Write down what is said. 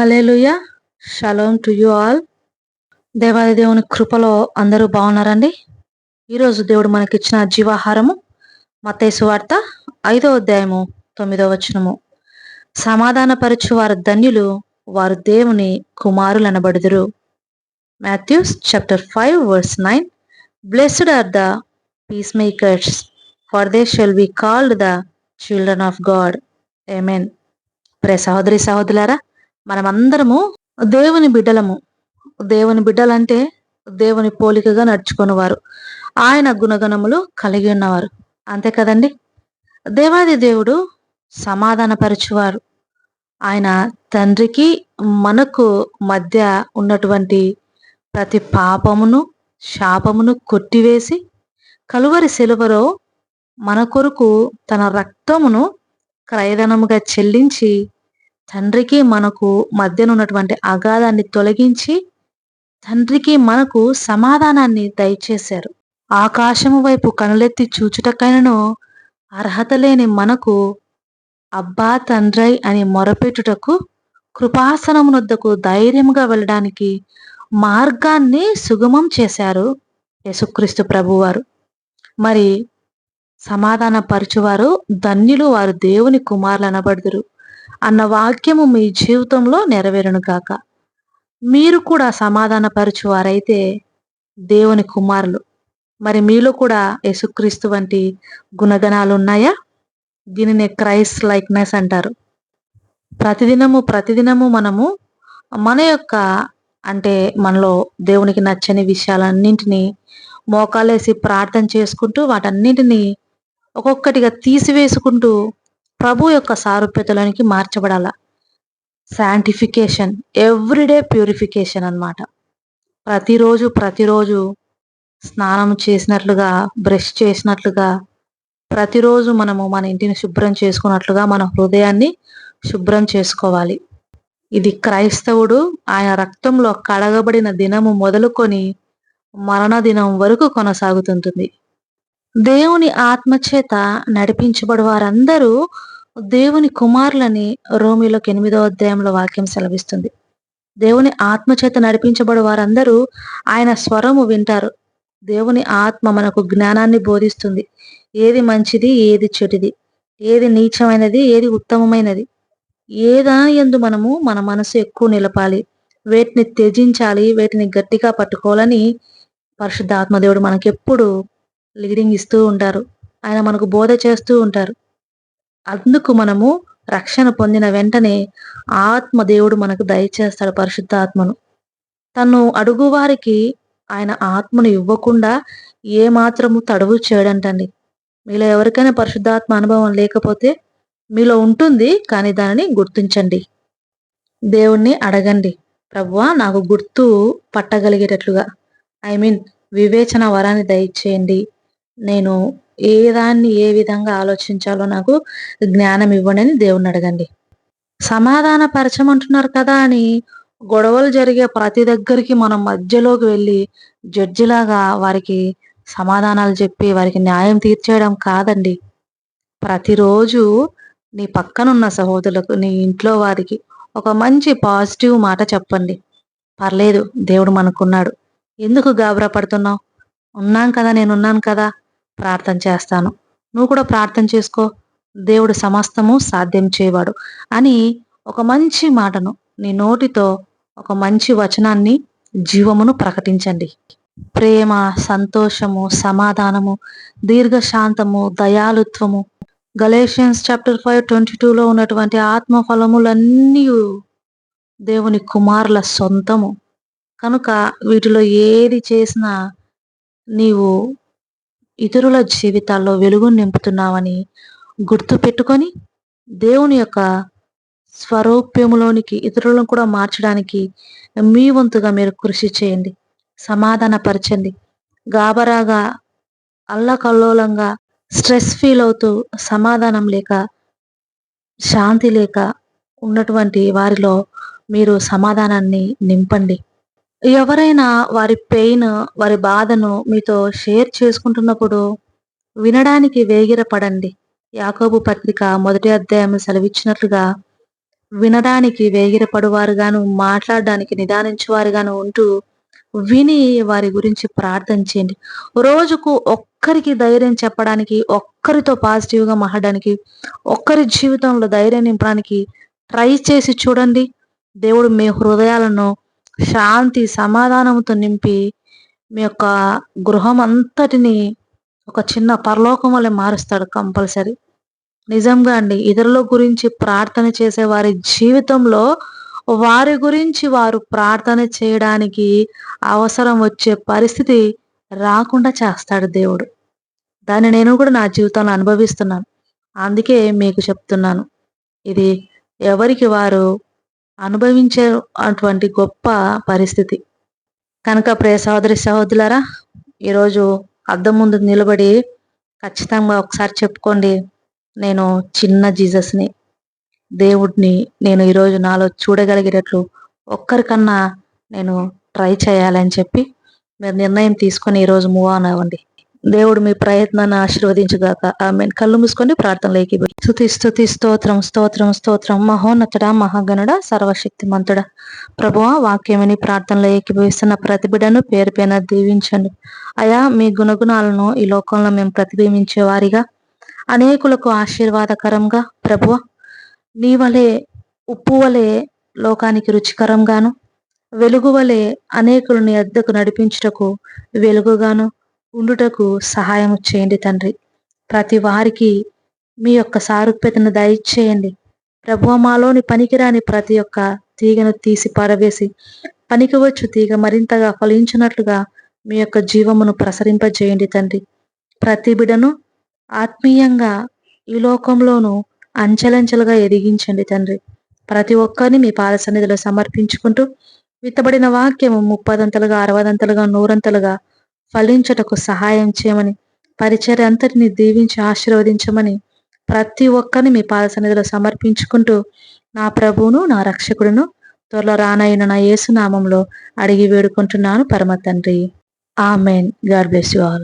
Hallelujah shalom to you all. దేవాది దేవుని కృపలో అందరూ బాగున్నారండి. ఈరోజు దేవుడు మనకిచ్చిన జీవాహారము మతేసు వార్త ఐదో అధ్యాయము తొమ్మిదో వచనము. సమాధానపరచు వారు ధన్యులు వారు దేవుని కుమారులు అనబడుదురు Matthews chapter five verse nine. Blessed are the peacemakers for they shall be called the children of God. Amen. Pray సహోదరి సహోదరులారా మనమందరము దేవుని బిడ్డలము. దేవుని బిడ్డలంటే దేవుని పోలికగా నడుచుకునేవారు. ఆయన గుణగణములు కలిగి ఉన్నవారు. అంతే కదండి? దేవాది దేవుడు సమాధానపరచువారు. ఆయన తండ్రికి మనకు మధ్య ఉన్నటువంటి ప్రతి పాపమును శాపమును కొట్టివేసి కలువరి సెలవులో మన కొరకు తన రక్తమును క్రయధనముగా చెల్లించి తండ్రికి మనకు మధ్యన ఉన్నటువంటి అగాధాన్ని తొలగించి తండ్రికి మనకు సమాధానాన్ని దయచేశారు. ఆకాశము వైపు కనులెత్తి చూచుటకైనను అర్హత లేని మనకు అబ్బా తండ్రై అని మొరపెట్టుటకు కృపాసనమునొద్దకు ధైర్యంగా వెళ్ళడానికి మార్గాన్ని సుగమం చేశారు యేసుక్రీస్తు ప్రభువారు. మరి సమాధాన పరచువారు ధన్యులు వారు దేవుని కుమారులు అనబడుదురు అన్న వాక్యము మీ జీవితంలో నెరవేరును కాక మీరు కూడా సమాధానపరచువారైతే దేవుని కుమారులు. మరి మీలో కూడా యేసుక్రీస్తు వంటి గుణగణాలు ఉన్నాయా దీనిని క్రైస్ట్ లైక్నెస్ అంటారు. ప్రతిదినము ప్రతిదినము మనము మన యొక్క అంటే మనలో దేవునికి నచ్చని విషయాలన్నింటినీ మోకాలేసి ప్రార్థన చేసుకుంటూ వాటన్నింటినీ ఒక్కొక్కటిగా తీసివేసుకుంటూ ప్రభు యొక్క సారూప్యతలోనికి మార్చబడాల. శాంటిఫికేషన్ ఎవ్రీడే ప్యూరిఫికేషన్ అనమాట ప్రతిరోజు ప్రతిరోజు స్నానం చేసినట్లుగా బ్రష్ చేసినట్లుగా ప్రతిరోజు మనము మన ఇంటిని శుభ్రం చేసుకున్నట్లుగా మన హృదయాన్ని శుభ్రం చేసుకోవాలి. ఇది క్రైస్తవుడు ఆయన రక్తంలో కడగబడిన దినము మొదలుకొని మరణ దినం వరకు కొనసాగుతుంటుంది. దేవుని ఆత్మచేత నడిపించబడి వారందరూ దేవుని కుమారులని రోమిలోకి ఎనిమిదో అధ్యాయంలో వాక్యం సెలవిస్తుంది. దేవుని ఆత్మచేత నడిపించబడి వారందరూ ఆయన స్వరము వింటారు. దేవుని ఆత్మ మనకు జ్ఞానాన్ని బోధిస్తుంది. ఏది మంచిది ఏది చెడుది? ఏది నీచమైనది ఏది ఉత్తమమైనది? ఏదా ఎందు మనము మన మనసు ఎక్కువ నిలపాలి. వేటిని త్యజించాలి వేటిని గట్టిగా పట్టుకోవాలని పరిశుద్ధాత్మదేవుడు మనకెప్పుడు లీడింగ్ ఇస్తూ ఉంటారు. ఆయన మనకు బోధ చేస్తూ ఉంటారు. అందుకు మనము రక్షణ పొందిన వెంటనే ఆత్మ దేవుడు మనకు దయచేస్తాడు పరిశుద్ధ ఆత్మను తను అడుగువారికి ఆయన ఆత్మను ఇవ్వకుండా ఏ మాత్రము తడువు చేయడంటండి. మీలో ఎవరికైనా పరిశుద్ధాత్మ అనుభవం లేకపోతే మీలో ఉంటుంది కానీ దానిని గుర్తించండి. దేవుణ్ణి అడగండి. ప్రవ్వా నాకు గుర్తు పట్టగలిగేటట్లుగా. ఐ మీన్ వివేచన వరాన్ని దయచేయండి. నేను ఏ దాన్ని ఏ విధంగా ఆలోచించాలో నాకు జ్ఞానం ఇవ్వండి అని దేవుణ్ణి అడగండి. సమాధాన పరచమంటున్నారు కదా అని గొడవలు జరిగే ప్రతి దగ్గరికి మనం మధ్యలోకి వెళ్ళి జడ్జిలాగా వారికి సమాధానాలు చెప్పి వారికి న్యాయం తీర్చేయడం కాదండి. ప్రతిరోజు నీ పక్కనున్న సహోదరులకు నీ ఇంట్లో వారికి ఒక మంచి పాజిటివ్ మాట చెప్పండి. పర్లేదు దేవుడు మనకున్నాడు. ఎందుకు గాబరా పడుతున్నావు? ఉన్నాం కదా నేనున్నాను కదా. ప్రార్థన చేస్తాను. నువ్వు కూడా ప్రార్థన చేసుకో. దేవుడు సమస్తము సాధ్యం చేయవాడు. అని ఒక మంచి మాటను నీ నోటితో ఒక మంచి వచనాన్ని జీవమును ప్రకటించండి. ప్రేమ సంతోషము సమాధానము దీర్ఘశాంతము దయాలుత్వము గలేషియన్స్ చాప్టర్ ఫైవ్ ట్వంటీ టూలో ఉన్నటువంటి ఆత్మ ఫలములన్నీ దేవుని కుమారుల సొంతము. కనుక వీటిలో ఏది చేసినా నీవు ఇతరుల జీవితాల్లో వెలుగు నింపుతున్నామని గుర్తు పెట్టుకొని దేవుని యొక్క స్వరూప్యములోనికి ఇతరులను కూడా మార్చడానికి మీ వంతుగా మీరు కృషి చేయండి సమాధానపరచండి. గాబరాగా అల్లకల్లోలంగా స్ట్రెస్ ఫీల్ అవుతూ సమాధానం లేక శాంతి లేక ఉన్నటువంటి వారిలో మీరు సమాధానాన్ని నింపండి. ఎవరైనా వారి పెయిన్ వారి బాధను మీతో షేర్ చేసుకుంటున్నప్పుడు వినడానికి వేగిరపడండి. యాకోబు పత్రిక మొదటి అధ్యాయం సెలవిచ్చినట్లుగా వినడానికి వేగిరపడువారుగాను మాట్లాడడానికి నిదానించువారుగాను ఉంటూ విని వారి గురించి ప్రార్థన చేయండి. రోజుకు ఒక్కరికి ధైర్యం చెప్పడానికి ఒక్కరితో పాజిటివ్గా మాట్లాడడానికి ఒక్కరి జీవితంలో ధైర్యం నింపడానికి ట్రై చేసి చూడండి. దేవుడు మీ హృదయాలను శాంతి సమాధానంతో నింపి మీ యొక్క గృహం అంతటిని ఒక చిన్న పరలోకం వల్ల మారుస్తాడు కంపల్సరీ. నిజంగా అండి ఇతరుల గురించి ప్రార్థన చేసే వారి జీవితంలో వారి గురించి వారు ప్రార్థన చేయడానికి అవసరం వచ్చే పరిస్థితి రాకుండా చేస్తాడు దేవుడు. దాన్ని నేను కూడా నా జీవితంలో అనుభవిస్తున్నాను. అందుకే మీకు చెప్తున్నాను. ఇది ఎవరికి వారు అనుభవించే అటువంటి గొప్ప పరిస్థితి. కనుక ప్రియ సహోదరి సహోదరులారా ఈరోజు అద్దం ముందు నిలబడి ఖచ్చితంగా ఒకసారి చెప్పుకోండి నేను చిన్న జీసస్ని దేవుడిని నేను ఈరోజు నాలో చూడగలిగేటట్లు ఒక్కరికన్నా నేను ట్రై చేయాలని చెప్పి మీరు నిర్ణయం తీసుకొని ఈరోజు మూవ్ ఆన్ అవ్వండి. దేవుడు మీ ప్రయత్నాన్ని ఆశీర్వదించుగాక. ఆమె కళ్ళు మూసుకొని ప్రార్థనలోకి స్థుతి స్థుతి స్తోత్రం స్తోత్రం స్తోత్రం. మహోన్నతుడ మహాగణుడ మంతుడ ప్రభువ వాక్యమని ప్రార్థనలో ఏకీభవిస్తున్న ప్రతిబిడను పేరు పైన దీవించండి. అయా మీ గుణగుణాలను ఈ లోకంలో మేము ప్రతిబింబించే వారిగా అనేకులకు ఆశీర్వాదకరంగా ప్రభువ నీ వలె ఉప్పు వలె లోకానికి రుచికరంగాను వెలుగు వలె అనేకులను ఎద్దకు నడిపించుటకు వెలుగుగాను ఉండుటకు సహాయం చేయండి తండ్రి. ప్రతి వారికి మీ యొక్క సారూప్యతను దయచేయండి. ప్రభు మాలోని పనికిరాని ప్రతి ఒక్క తీగను తీసి పారవేసి పనికివచ్చు తీగ మరింతగా ఫలించినట్లుగా మీ యొక్క జీవమును ప్రసరింపజేయండి తండ్రి. ప్రతి బిడను ఆత్మీయంగా ఈ లోకంలోనూ అంచెలంచెలుగా ఎదిగించండి తండ్రి. ప్రతి ఒక్కరిని మీ పాదసన్నిధిలో సమర్పించుకుంటూ విత్తబడిన వాక్యము ముప్పదంతలుగా అరవదంతలుగా నూరంతలుగా ఫలించటకు సహాయం చేయమని పరిచర్య అంతటిని దీవించి ఆశీర్వదించమని ప్రతి ఒక్కరిని మీ పాద సన్నిధిలో సమర్పించుకుంటూ నా ప్రభువును నా రక్షకుడును త్వరలో రానైన నా యేసునామంలో అడిగి వేడుకుంటున్నాను పరమ తండ్రి. Amen. God bless you all.